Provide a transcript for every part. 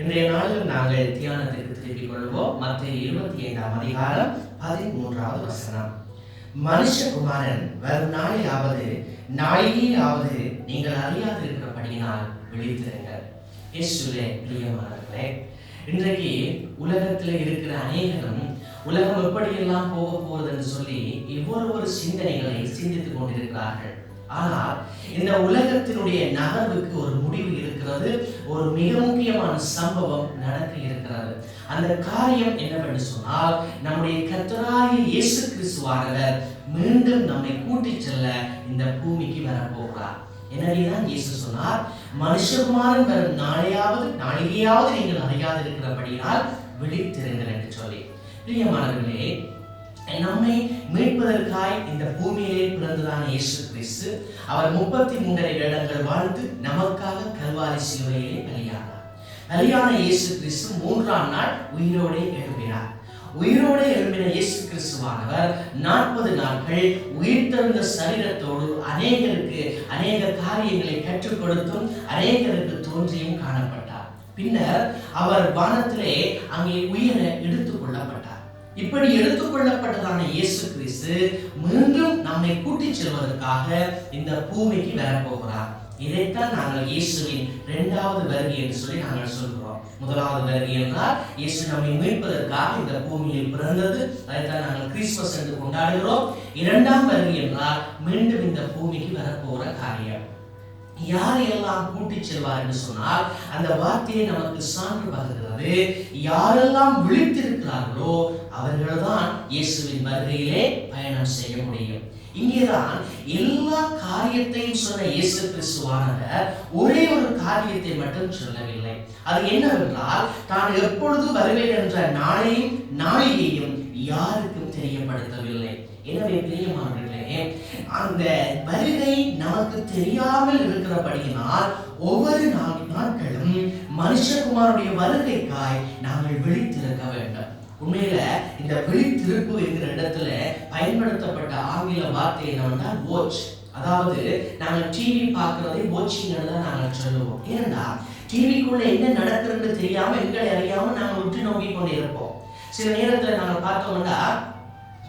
இன்றைய நாளில் நாங்கள் தியானத்திற்கு திருப்பிக் கொள்வோம். மத்திய இருபத்தி ஐந்தாம் அதிகாரம் பதிமூன்றாவது வசனம். மனுஷகுமாரன் வரும் நாளையாவது நாளையாவது நீங்கள் அறியாதிருக்கிறபடியினால் விழித்திருங்கள். இயேசுவே பிரியமானவர்களே இன்றைக்கு உலகத்தில் இருக்கிற அநேகரும் உலகம் எப்படியெல்லாம் போக போகுதுன்னு சொல்லி இவ்வளவு ஒரு சிந்தனைகளை சிந்தித்துக் கொண்டிருக்கிறார்கள். ஆனால் இந்த உலகத்தினுடைய நகர்வுக்கு ஒரு முடிவு இருக்கிறது ஒரு மிக முக்கியமான சம்பவம் நடக்க இருக்கிறது. அந்த காரியம் என்னவென்று சொன்னால் நம்முடைய கர்த்தராகிய இயேசு கிறிஸ்துவானவர் மீண்டும் நம்மை கூட்டிச் செல்ல இந்த பூமிக்கு வரப்போகிறார். என்னடிதான் இயேசு சொன்னார்? மனுஷகுமாரன் வரும் நாளையாவது நாளையாவது நீங்கள் அறியாது இருக்கிறபடியால் விழித்திருங்கள் என்று சொல்லி. பிரியமானவர்களே நம்மை மீட்பதற்காய் இந்த பூமியிலே பிறந்ததான இயேசு கிறிஸ்து. அவர் முப்பத்தி மூன்றரை வருடங்கள் வாழ்ந்து நமக்காக கல்வாரி சிலுவையிலே பலியானார். பலியான இயேசு கிறிஸ்து மூன்றாம் நாள் உயிரோடே எழுப்பினார் உயிரோடு எழும்பின இயேசு கிறிஸ்துவானவர் நாற்பது நாட்கள் உயிர் உயிர்த்தெழுந்த சரீரத்தோடு அநேகருக்கு அநேக காரியங்களை கற்றுக் கொடுத்தும் அநேகருக்கு தோன்றியும் காணப்பட்டார். பின்னர் அவர் வானத்திலே அங்கே உயிரை எடுத்துக் கொள்ளப்பட்டார். இப்படி எடுத்துக்கொள்ளப்பட்டதான இயேசு கிறிஸ்து மீண்டும் நம்மை கூட்டிச் செல்வதற்காக இந்த பூமிக்கு வரப்போகிறார். இதைத்தான் நாங்கள் இயேசுவின் இரண்டாவது வருகை என்று சொல்லி நாங்கள் சொல்கிறோம். முதலாவது வருகை என்றால் இயேசு நம்மை மீட்பதற்காக இந்த பூமியில் பிறந்தது. அதைத்தான் நாங்கள் கிறிஸ்துமஸ் என்று கொண்டாடுகிறோம். இரண்டாம் வருகை என்றால் மீண்டும் இந்த பூமிக்கு வரப்போகிற காரியம். யாரையெல்லாம் கூட்டி செல்வார் என்று சொன்னால் அந்த வார்த்தையை நமக்கு சான்று பகிர்கிறது யாரெல்லாம் விழித்திருக்கிறார்களோ அவர்கள்தான் இயேசுவின் வருகையிலே பயணம் செய்ய முடியும். இங்கேதான் எல்லா காரியத்தையும் சொன்ன இயேசு கிறிஸ்துவானவர் ஒரே ஒரு காரியத்தை மட்டும் சொல்லவில்லை. அது என்னவென்றால் தான் எப்பொழுது வருவேன் என்ற நாளையும் நாளிகையும் யாருக்கும் தெரியப்படுத்தவில்லை. எனவே பிரியமானவர்களே அந்த வருகை நமக்கு தெரியாமல் இருக்கிறபடியினால் ஒவ்வொரு நாள் நாட்களும் மனுஷகுமாருடைய வருகைக்காய் நாங்கள் விழித்திருக்க வேண்டும். உண்மையில இந்த விழித்திருப்பு என்கிற இடத்துல பயன்படுத்தப்பட்ட ஆங்கில வார்த்தை என்னவென்றால் வாட்ச் அதாவது நாங்கள் டிவி பார்க்கறதை வாட்சிங் தான் நாங்கள் சொல்லுவோம். ஏன்னா டிவிக்குள்ள என்ன நடக்குதுன்னு தெரியாம எங்களை அறியாம நாங்கள் உற்று நோக்கி கொண்டு இருப்போம். சில நேரத்தில் நாங்கள் பார்த்தோம்னா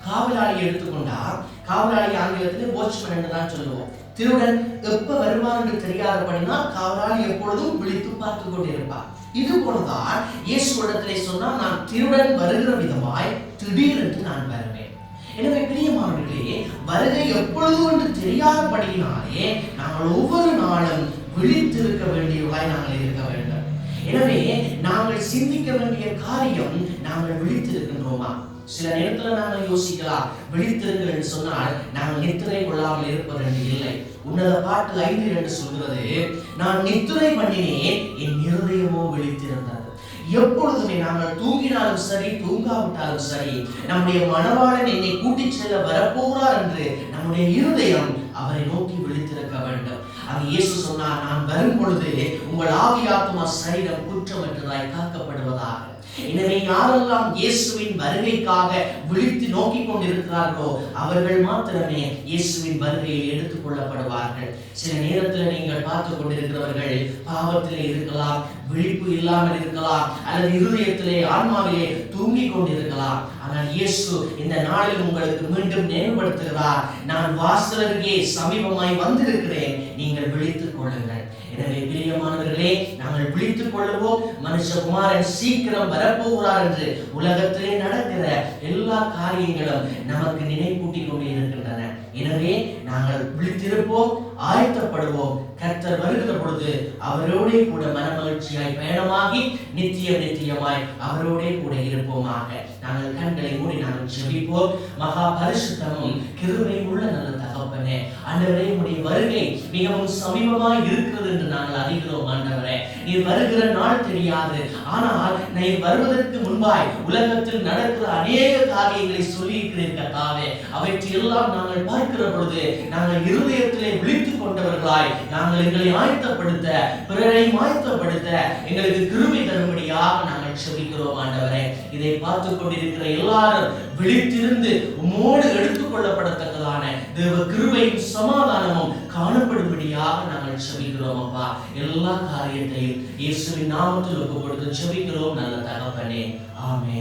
காவலாளி எடுத்துக்கொண்டா காவலாளி ஆங்கிலத்தில் வாட்ச்மேன் என்று தான் சொல்லுவோம். திருடன் எப்ப வருவான் என்று தெரியாதபடினா காவலாளி எப்பொழுதும் விழித்து பார்த்து கொண்டிருப்பார் இது போலதான் இயேசு இடத்திலே சொன்னால் நான் திருடன் வருகிற விதமாய் திடீரென்று நான் வருவேன். எனவே பிரியமானவர்களே வருகை எப்பொழுதும் என்று தெரியாதபடியினாலே நாங்கள் ஒவ்வொரு நாளும் விழித்திருக்க வேண்டியவர்களாய் நாங்கள் இருக்க வேண்டும். எனவே நாங்கள் சிந்திக்க வேண்டிய காரியம் நாங்கள் விழித்திருக்கின்றோமா? சில நேரத்துல நாங்கள் யோசிக்கலாம். விழித்திருங்கள் என்று சொன்னால் நாங்கள் நித்திரை கொள்ளாமல் இருப்பது என்று இல்லை. உன்னத பாட்டு ஐந்து என்று சொல்கிறது நான் நித்திரை பண்ணினேன் என் இருதயமோ விழித்திருந்தது. எப்பொழுதுமே நாங்கள் தூங்கினாலும் சரி தூங்காவிட்டாலும் சரி நம்முடைய மனவாளன் என்னை கூட்டிச் செல்ல வரப்போகிறார் என்று நம்முடைய இருதயம் அவரை நோக்கி விழித்திருக்க வேண்டும். அது இயேசு சொன்னார் நான் வரும் பொழுது உங்கள் ஆவி ஆத்மா சரீரம் குற்றமற்றதாய் காக்கப்படுவதாக. எனவே யாரெல்லாம் இயேசுவின் வருகைக்காக விழித்து நோக்கி கொண்டிருக்கிறார்களோ அவர்கள் மாத்திரமே இயேசுவின் வருகையில் எடுத்துக் கொள்ளப்படுவார்கள். சில நேரத்தில் நீங்கள் பார்த்து கொண்டிருக்கிறவர்கள் பாவத்தில் இருக்கலாம் விழிப்பு இல்லாமல் இருக்கலாம் அல்லது இருதயத்திலே ஆன்மாவிலே தூங்கிக் கொண்டிருக்கலாம். ஆனால் இயேசு இந்த நாளில் உங்களுக்கு மீண்டும் நினைவுபடுத்துகிறார் நான் வாசலருகே சமீபமாய் வந்திருக்கிறேன். நீங்கள் விழித்துக் கொள்ளுங்கள். எனவே பிரியமானவர்களே நாங்கள் பிழித்துக் கொள்ளவோ மனுஷகுமாரன் சீக்கிரம் வரப்போகிறார் என்று உலகத்திலே நடக்கிற எல்லா காரியங்களும் நமக்கு நினைப்பூட்டிக் கொண்டே இருக்கின்றன. எனவே நாங்கள் விழித்திருப்போம் ஆயத்தப்படுவோம். கர்த்தர் வருகிற பொழுது அவரோடே கூட மனமகிழ்ச்சியாய் பயணமாகி நித்திய நித்தியமாய் அவரோடே கூட இருப்போமாக. நாங்கள் கண்களை மூடி நாங்கள் ஜெபிப்போம் மகா பரிசுத்தமும் கிருபை உள்ள நல்ல தகப்பனே ஆண்டவரே உடைய வருகை மிகவும் சமீபமா இருக்கிறது என்று நாங்கள் அறிகிறோம் ஆண்டவரே. நீ வருகிற நாள் தெரியாது. ஆனால் நீ வருவதற்கு முன்பாய் உலகத்தில் நடக்கிற அநேக காரியங்களை சொல்லியிருக்கிறீர்கள் தாவே அவற்றையெல்லாம் நாங்கள் பார்க்கிற பொழுது நாங்கள் இருதயத்திலே விழித்துக் நாங்கள் எங்களை ஆயத்தப்படுத்த பிறரை ஆயத்தப்படுத்த எங்களுக்கு கிருமி தரும்படியாக நாங்கள் செபிக்கிறோம் ஆண்டவரே. இதை பார்த்து கொண்டிருக்கிற எல்லாரும் விழித்திருந்து உம்மோடு எடுத்துக் கொள்ளப்படத்தக்கதான தேவ கிருபை கிருபையும் சமாதானமும் காணப்படும்படியாக நாங்கள் செபிக்கிறோம் அப்பா. எல்லா காரியத்தையும் இயேசுவின் நாமத்தில் ஒப்பு கொடுத்து செபிக்கிறோம். நல்ல தகப்பனே. ஆமே